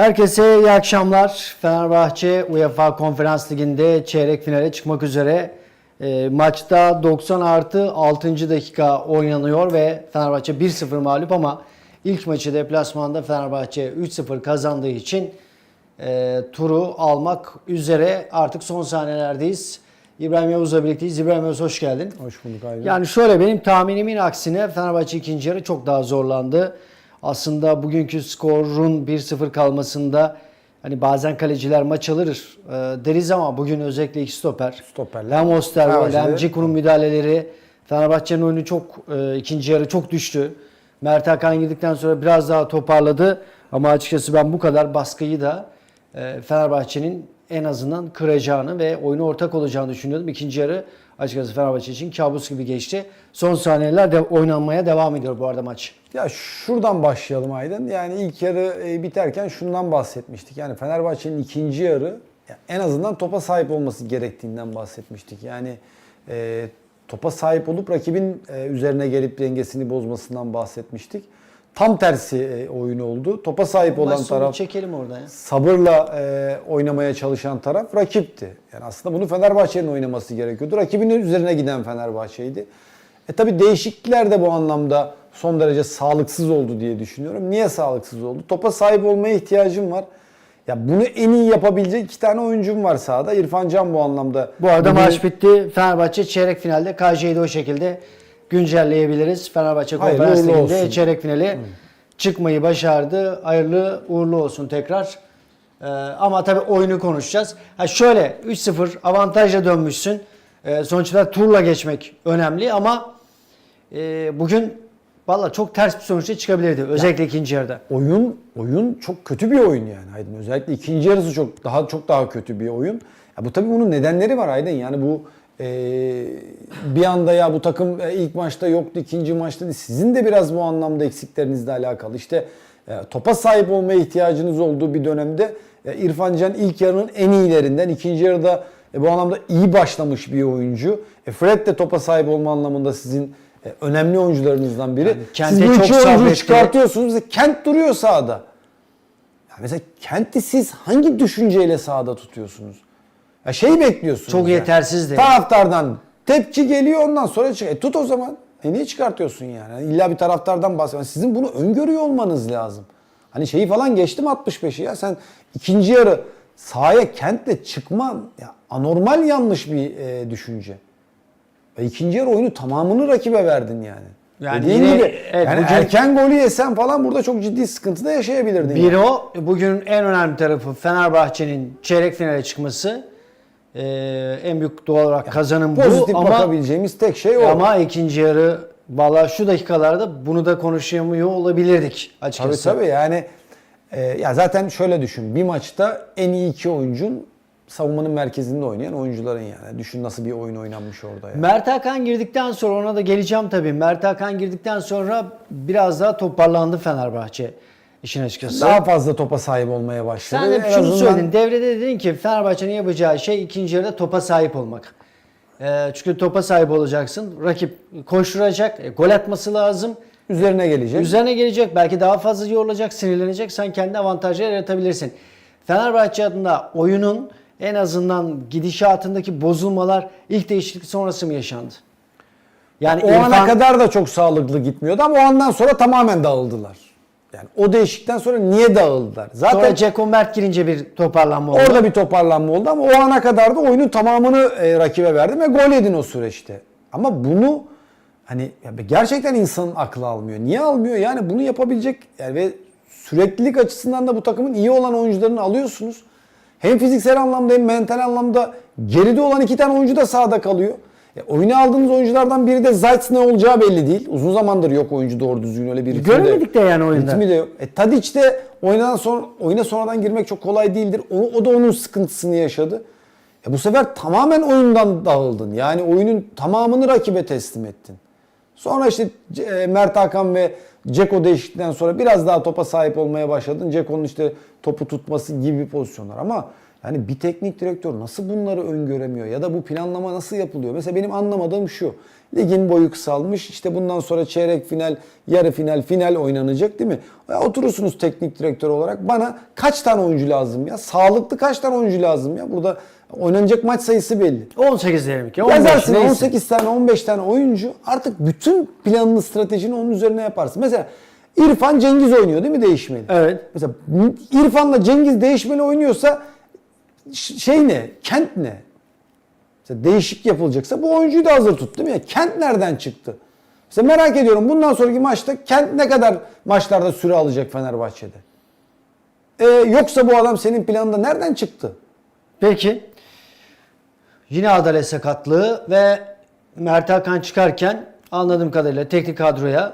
Herkese iyi akşamlar. Fenerbahçe UEFA Konferans Ligi'nde çeyrek finale çıkmak üzere. E, maçta 90 artı 6. dakika oynanıyor ve Fenerbahçe 1-0 mağlup ama ilk maçı deplasmanda Fenerbahçe 3-0 kazandığı için e, turu almak üzere artık son sahnelerdeyiz. İbrahim Yavuz'la birlikteyiz. İbrahim Yavuz hoş geldin. Hoş bulduk Aydın. Yani şöyle benim tahminimin aksine Fenerbahçe ikinci yarı çok daha zorlandı. Aslında bugünkü skorun 1-0 kalmasında hani bazen kaleciler maç alır e, deriz ama bugün özellikle iki stoper. Stoperler. Hem Fenerbahçe'de- hem Ciku'nun müdahaleleri Fenerbahçe'nin oyunu çok e, ikinci yarı çok düştü. Mert Hakan girdikten sonra biraz daha toparladı ama açıkçası ben bu kadar baskıyı da e, Fenerbahçe'nin en azından kıracağını ve oyuna ortak olacağını düşünüyordum. İkinci yarı açıkçası Fenerbahçe için kabus gibi geçti. Son saniyeler de oynanmaya devam ediyor bu arada maç. Ya şuradan başlayalım Aydın. Yani ilk yarı e, biterken şundan bahsetmiştik. Yani Fenerbahçe'nin ikinci yarı ya en azından topa sahip olması gerektiğinden bahsetmiştik. Yani e, topa sahip olup rakibin e, üzerine gelip dengesini bozmasından bahsetmiştik. Tam tersi e, oyun oldu. Topa sahip olan Maç sonu taraf çekelim orada ya. sabırla e, oynamaya çalışan taraf rakipti. Yani aslında bunu Fenerbahçe'nin oynaması gerekiyordu. Rakibinin üzerine giden Fenerbahçe'ydi. E tabi değişiklikler de bu anlamda son derece sağlıksız oldu diye düşünüyorum. Niye sağlıksız oldu? Topa sahip olmaya ihtiyacım var. Ya bunu en iyi yapabilecek iki tane oyuncum var sahada. İrfan Can bu anlamda. Bu arada bugün- maç bitti. Fenerbahçe çeyrek finalde KJ'yi de o şekilde güncelleyebiliriz. Fenerbahçe Hayırlı Konferans uğurlu Ligi'nde olsun. çeyrek finali çıkmayı başardı. Hayırlı uğurlu olsun tekrar. Ee, ama tabii oyunu konuşacağız. Ha şöyle 3-0 avantajla dönmüşsün. Ee, sonuçta turla geçmek önemli ama e, bugün valla çok ters bir sonuçta çıkabilirdi. Özellikle ikinci yarıda. oyun oyun çok kötü bir oyun yani Aydın. Özellikle ikinci yarısı çok daha çok daha kötü bir oyun. Ya bu tabii bunun nedenleri var Aydın. Yani bu e, bir anda ya bu takım e, ilk maçta yoktu, ikinci maçta değil. Sizin de biraz bu anlamda eksiklerinizle alakalı. İşte e, topa sahip olmaya ihtiyacınız olduğu bir dönemde e, İrfan Can ilk yarının en iyilerinden, ikinci yarıda e, bu anlamda iyi başlamış bir oyuncu. E, Fred de topa sahip olma anlamında sizin e, önemli oyuncularınızdan biri. Yani Siz bu çok iki oyuncuyu çıkartıyorsunuz. Kent duruyor sahada. Ya mesela Kent'i siz hangi düşünceyle sahada tutuyorsunuz? Ya şey bekliyorsunuz. Çok ya. yetersizdi. Taraftardan tepki geliyor ondan sonra çık. E tut o zaman. E niye çıkartıyorsun yani? Yani İlla bir taraftardan bahsediyor. Sizin bunu öngörüyor olmanız lazım. Hani şeyi falan geçtim 65'i ya. Sen ikinci yarı sahaya Kent'le çıkman ya anormal yanlış bir e, düşünce. Ve ikinci yarı oyunu tamamını rakibe verdin yani. Yani Dediğin yine- gibi evet, yani bugün- erken golü yesen falan burada çok ciddi sıkıntı da yaşayabilirdin. Bir yani. o. Bugün en önemli tarafı Fenerbahçe'nin çeyrek finale çıkması. Ee, en büyük doğal olarak kazanım bu Pozitif ama bakabileceğimiz tek şey o. ama ikinci yarı valla şu dakikalarda bunu da konuşamıyor olabilirdik Tabii açıkçası. tabii yani e, ya zaten şöyle düşün. Bir maçta en iyi iki oyuncun savunmanın merkezinde oynayan oyuncuların yani. Düşün nasıl bir oyun oynanmış orada yani. Mert Hakan girdikten sonra ona da geleceğim tabii. Mert Hakan girdikten sonra biraz daha toparlandı Fenerbahçe işin açıkçası. Daha fazla topa sahip olmaya başladı. Sen En şunu azından- söyledin. Devrede dedin ki Fenerbahçe'nin yapacağı şey ikinci yarıda topa sahip olmak. Ee, çünkü topa sahip olacaksın. Rakip koşturacak, e, gol atması lazım. Üzerine gelecek. Üzerine gelecek, belki daha fazla yorulacak, sinirlenecek. Sen kendi avantajları yaratabilirsin. Fenerbahçe adına oyunun en azından gidişatındaki bozulmalar ilk değişiklik sonrası mı yaşandı? Yani o İrfan- ana kadar da çok sağlıklı gitmiyordu ama o andan sonra tamamen dağıldılar. Yani o değişikten sonra niye dağıldılar? Zaten sonra Ceko Mert girince bir toparlanma oldu. Orada bir toparlanma oldu ama o ana kadar da oyunun tamamını e, rakibe verdim ve gol yedin o süreçte. Ama bunu hani ya gerçekten insanın aklı almıyor. Niye almıyor? Yani bunu yapabilecek yani ve süreklilik açısından da bu takımın iyi olan oyuncularını alıyorsunuz. Hem fiziksel anlamda hem mental anlamda geride olan iki tane oyuncu da sahada kalıyor. E, oyuna aldığınız oyunculardan biri de Zayt ne olacağı belli değil. Uzun zamandır yok oyuncu doğru düzgün öyle bir ritmi Göremedik de yani oyunda. Ritmi de yok. E, Tadic de oynadan sonra, oyuna sonradan girmek çok kolay değildir. O, o da onun sıkıntısını yaşadı. E, bu sefer tamamen oyundan dağıldın. Yani oyunun tamamını rakibe teslim ettin. Sonra işte e, Mert Hakan ve Ceko değişiklikten sonra biraz daha topa sahip olmaya başladın. Ceko'nun işte topu tutması gibi pozisyonlar ama Yani bir teknik direktör nasıl bunları öngöremiyor ya da bu planlama nasıl yapılıyor? Mesela benim anlamadığım şu. Ligin boyu kısalmış. işte bundan sonra çeyrek final, yarı final, final oynanacak değil mi? Ya oturursunuz teknik direktör olarak bana kaç tane oyuncu lazım ya? Sağlıklı kaç tane oyuncu lazım ya? Burada oynanacak maç sayısı belli. 18 diyelim ki. 15 Yazarsın neyse. 18 tane 15 tane oyuncu artık bütün planını stratejini onun üzerine yaparsın. Mesela İrfan Cengiz oynuyor değil mi değişmeli? Evet. Mesela İrfan'la Cengiz değişmeli oynuyorsa şey ne? Kent ne? Mesela değişik yapılacaksa bu oyuncuyu da hazır tut değil mi? Kent nereden çıktı? Mesela merak ediyorum bundan sonraki maçta Kent ne kadar maçlarda süre alacak Fenerbahçe'de? Ee, yoksa bu adam senin planında nereden çıktı? Peki. Yine adalet sakatlığı ve Mert Hakan çıkarken anladığım kadarıyla teknik kadroya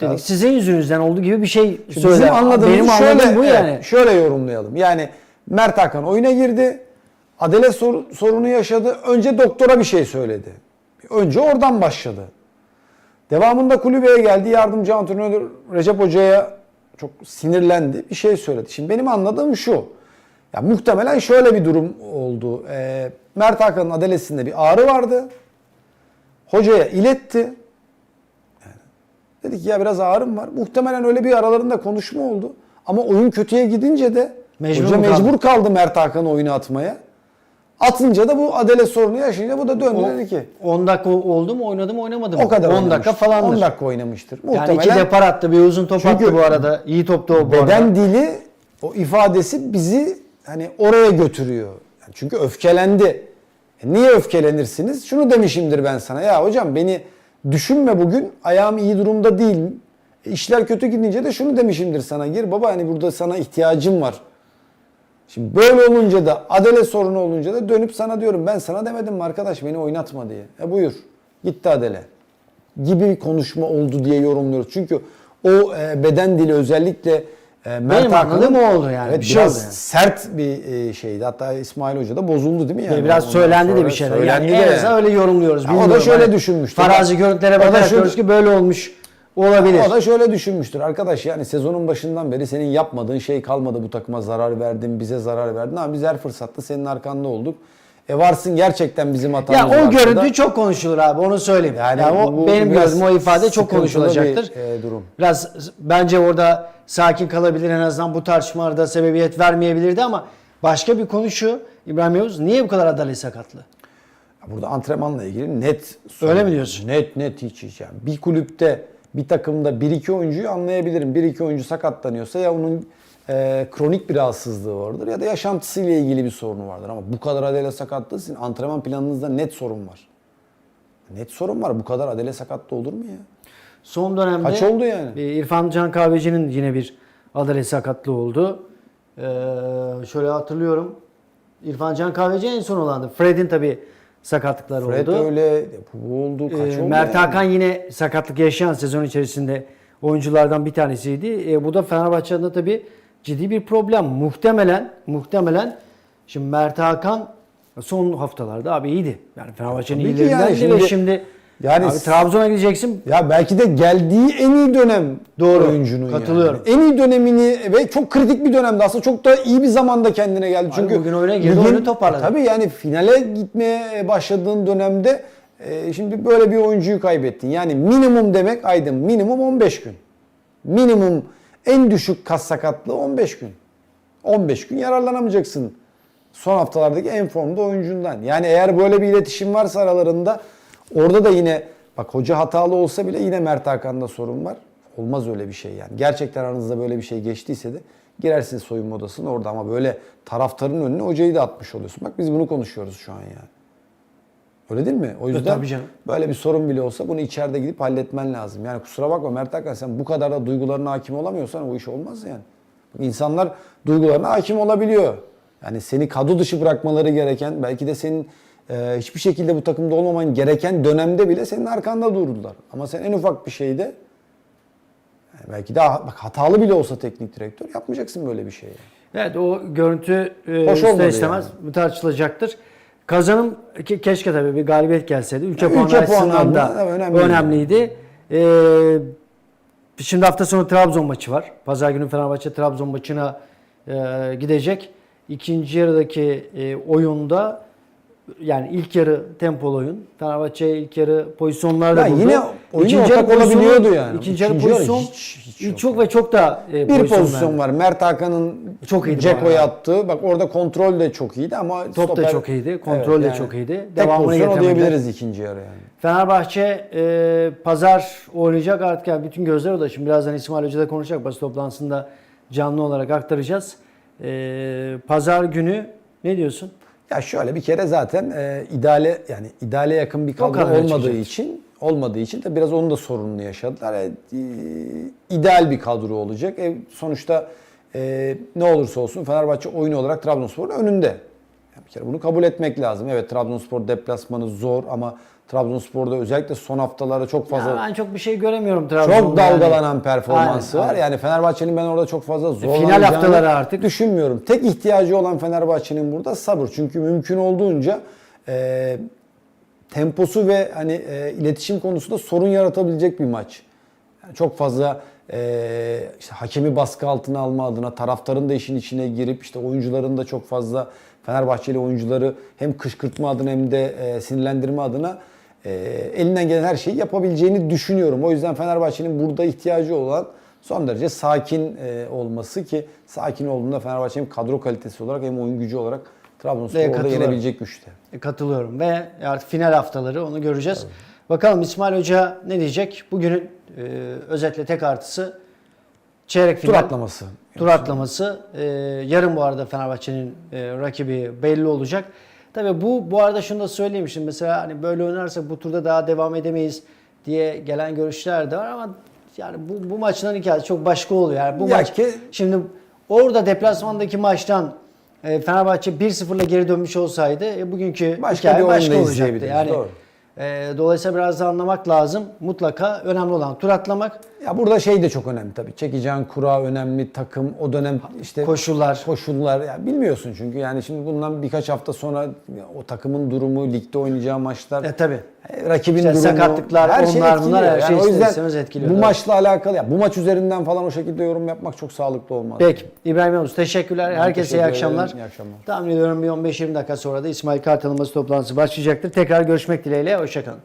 dedik Ya- sizin yüzünüzden olduğu gibi bir şey söyle. Bizim anladığımız Benim şöyle, anladığım bu evet, yani. şöyle yorumlayalım. Yani Mert Hakan oyuna girdi. Adalet sor- sorunu yaşadı. Önce doktora bir şey söyledi. Önce oradan başladı. Devamında kulübeye geldi. Yardımcı antrenör Recep Hoca'ya çok sinirlendi. Bir şey söyledi. Şimdi benim anladığım şu. Ya muhtemelen şöyle bir durum oldu. Ee, Mert Hakan'ın adalesinde bir ağrı vardı. Hocaya iletti. Dedik ya biraz ağrım var. Muhtemelen öyle bir aralarında konuşma oldu. Ama oyun kötüye gidince de Mecbur hoca kaldı? mecbur kaldı Mert Hakan'ı oyuna atmaya. Atınca da bu adalet sorunu yaşayınca bu da döndü dedi ki 10 dakika oldu mu oynadı mı oynamadı mı? o kadar 10 oynamıştır. dakika falandır. 10 dakika oynamıştır. Yani Muhtemelen iki depar attı bir uzun top Çünkü attı bu arada. İyi toptu o bu beden arada. dili o ifadesi bizi hani oraya götürüyor. Yani çünkü öfkelendi. E niye öfkelenirsiniz? Şunu demişimdir ben sana. Ya hocam beni düşünme bugün. Ayağım iyi durumda değil. E işler kötü gidince de şunu demişimdir sana. Gir baba hani burada sana ihtiyacım var. Şimdi böyle olunca da adalet sorunu olunca da dönüp sana diyorum ben sana demedim mi arkadaş beni oynatma diye. E buyur gitti adele gibi bir konuşma oldu diye yorumluyoruz. Çünkü o e, beden dili özellikle e, Mert Hakan'ın- o oldu yani. Evet, Bir şey biraz yani. sert bir e, şeydi. Hatta İsmail Hoca da bozuldu değil mi yani? Biraz Ondan söylendi de bir şeyler. Yani söylendi en de azından öyle yorumluyoruz. Ya o da şöyle Hani düşünmüştür. Farazi görüntülere bakarak şöyle- diyoruz ki böyle olmuş olabilir. O da şöyle düşünmüştür. Arkadaş yani sezonun başından beri senin yapmadığın şey kalmadı bu takıma zarar verdin, bize zarar verdin ama biz her fırsatta senin arkanda olduk. E varsın gerçekten bizim hatamız Ya o da- görüntü çok konuşulur abi onu söyleyeyim. Yani Yani, o bu benim gördüğüm o ifade çok konuşulacaktır. bir, e, durum. Biraz bence orada sakin kalabilir en azından bu tartışmalarda sebebiyet vermeyebilirdi ama başka bir konu şu İbrahim Yavuz niye bu kadar adalet sakatlı? Burada antrenmanla ilgili net sorun. Öyle mi diyorsun? Net net hiç hiç yani. Bir kulüpte bir takımda bir iki oyuncuyu anlayabilirim. Bir iki oyuncu sakatlanıyorsa ya onun e, kronik bir rahatsızlığı vardır ya da yaşantısıyla ilgili bir sorunu vardır. Ama bu kadar adele sakatlığı sizin antrenman planınızda net sorun var. Net sorun var. Bu kadar adele sakatlığı olur mu ya? Son dönemde Kaç oldu yani? e, İrfan Can Kahveci'nin yine bir adalet sakatlığı oldu. Ee, şöyle hatırlıyorum. İrfan Can Kahveci en son olandı. Fred'in tabi sakatlıkları Fred oldu. öyle, bu oldu, kaç Ee, oldu Mert yani? Hakan yine sakatlık yaşayan sezon içerisinde oyunculardan bir tanesiydi. E, bu da Fenerbahçe adına tabii ciddi bir problem. Muhtemelen muhtemelen şimdi Mert Hakan son haftalarda abi iyiydi. Yani Fenerbahçe'nin iyilerinden yani şimdi, şimdi yani abi Trabzon'a gideceksin. Ya belki de geldiği en iyi dönem Doğru, oyuncunun katılıyorum. yani. En iyi dönemini ve çok kritik bir dönemde aslında çok da iyi bir zamanda kendine geldi. Çünkü bugün oyuna girdi, oyunu toparladı. Tabii yani finale gitmeye başladığın dönemde e, şimdi böyle bir oyuncuyu kaybettin. Yani minimum demek Aydın minimum 15 gün. Minimum en düşük kas sakatlığı 15 gün. 15 gün yararlanamayacaksın son haftalardaki en formda oyuncundan. Yani eğer böyle bir iletişim varsa aralarında orada da yine bak hoca hatalı olsa bile yine Mert Hakan'da sorun var. Olmaz öyle bir şey yani. Gerçekten aranızda böyle bir şey geçtiyse de girersiniz soyunma odasına orada ama böyle taraftarın önüne hocayı da atmış oluyorsun. Bak biz bunu konuşuyoruz şu an yani. Öyle değil mi? O yüzden tabii canım. böyle bir sorun bile olsa bunu içeride gidip halletmen lazım. Yani kusura bakma Mert Hakan sen bu kadar da duygularına hakim olamıyorsan o iş olmaz yani. İnsanlar duygularına hakim olabiliyor. Yani seni kadro dışı bırakmaları gereken, belki de senin e, hiçbir şekilde bu takımda olmaman gereken dönemde bile senin arkanda durdular. Ama sen en ufak bir şeyde yani belki de bak hatalı bile olsa teknik direktör yapmayacaksın böyle bir şey. Yani. Evet o görüntü e, Hoş ister istemez tartışılacaktır. Kazanım ke- keşke tabii bir galibiyet gelseydi. Ülke, Ülke puanı açısından da adına önemliydi. önemliydi. Ee, şimdi hafta sonu Trabzon maçı var. Pazar günü Fenerbahçe Trabzon maçına e, gidecek. ikinci yarıdaki e, oyunda yani ilk yarı tempolu oyun. Fenerbahçe ilk yarı pozisyonlarda Ya buldu. yine İkinci yarı ortak pozisyonu- olabiliyordu yani. İkinci yarı yarı pozisyon hiç- hiç çok ve çok da e, Bir pozisyon, pozisyon var. Mert Hakan'ın Çok bu Ceko'ya attığı. Bak orada kontrol de çok iyiydi ama Top da stoper- çok iyiydi, kontrol de çok iyiydi. Tek Devamını pozisyon diyebiliriz ikinci yarı yani. Fenerbahçe e, pazar oynayacak artık yani bütün gözler orada. Şimdi birazdan İsmail Hoca da konuşacak. Basın toplantısında canlı olarak aktaracağız. E, pazar günü ne diyorsun? Ya şöyle bir kere zaten e, ideale yani ideale yakın bir kadro olmadığı çıkacak. için olmadığı için de biraz onun da sorununu yaşadılar. E, e, ideal bir kadro olacak. E, sonuçta e, ne olursa olsun Fenerbahçe oyun olarak Trabzonspor'un önünde. Yani bir kere bunu kabul etmek lazım. Evet Trabzonspor deplasmanı zor ama Trabzonspor'da özellikle son haftalarda çok fazla Ya ben çok bir şey göremiyorum Trabzon'da. çok dalgalanan performansı Aynen, var. aynen. Yani Fenerbahçe'nin ben orada çok fazla final zorlanacağını haftaları artık. düşünmüyorum. Tek ihtiyacı olan Fenerbahçe'nin burada sabır. Çünkü mümkün olduğunca e, temposu ve hani e, iletişim konusunda sorun yaratabilecek bir maç. Yani çok fazla e, işte hakemi baskı altına alma adına taraftarın da işin içine girip işte oyuncuların da çok fazla Fenerbahçeli oyuncuları hem kışkırtma adına hem de e, sinirlendirme adına e, elinden gelen her şeyi yapabileceğini düşünüyorum. O yüzden Fenerbahçe'nin burada ihtiyacı olan son derece sakin e, olması ki sakin olduğunda Fenerbahçe hem kadro kalitesi olarak hem oyun gücü olarak Trabzonspor'u orada yenebilecek güçte. E, Katılıyorum ve artık final haftaları onu göreceğiz. Bakalım İsmail Hoca ne diyecek? Bugünün e, özetle tek artısı çeyrek Tur final. atlaması. Tur atlaması. E, yarın bu arada Fenerbahçe'nin e, rakibi belli olacak. Tabii bu bu arada şunu da söyleyeyim şimdi mesela hani böyle oynarsak bu turda daha devam edemeyiz diye gelen görüşler de var ama yani bu, bu maçların hikayesi çok başka oluyor. Yani bu Ya maç ki- şimdi orada deplasmandaki maçtan e, Fenerbahçe 1-0'la geri dönmüş olsaydı e, bugünkü Başka hikaye başka olacaktı. Yani doğru. e, dolayısıyla biraz da anlamak lazım. Mutlaka önemli olan tur atlamak, Ya burada şey de çok önemli tabii. Çekeceğin kura önemli, takım o dönem işte koşullar. koşullar ya bilmiyorsun çünkü yani şimdi bundan birkaç hafta sonra o takımın durumu, ligde oynayacağı maçlar, E tabi. e, rakibin İşte durumu, sakatlıklar, onlar, etkiliyor. bunlar, her şey o yüzden etkiliyor, Bu tabii. maçla alakalı ya bu maç üzerinden falan o şekilde yorum yapmak çok sağlıklı olmaz. Peki. İbrahim Yavuz teşekkürler. Herkese teşekkür iyi ederim. akşamlar. İyi akşamlar. Tahmin ediyorum bir 15-20 dakika sonra da İsmail Kartal'ın basın toplantısı başlayacaktır. Tekrar görüşmek dileğiyle. Hoşçakalın.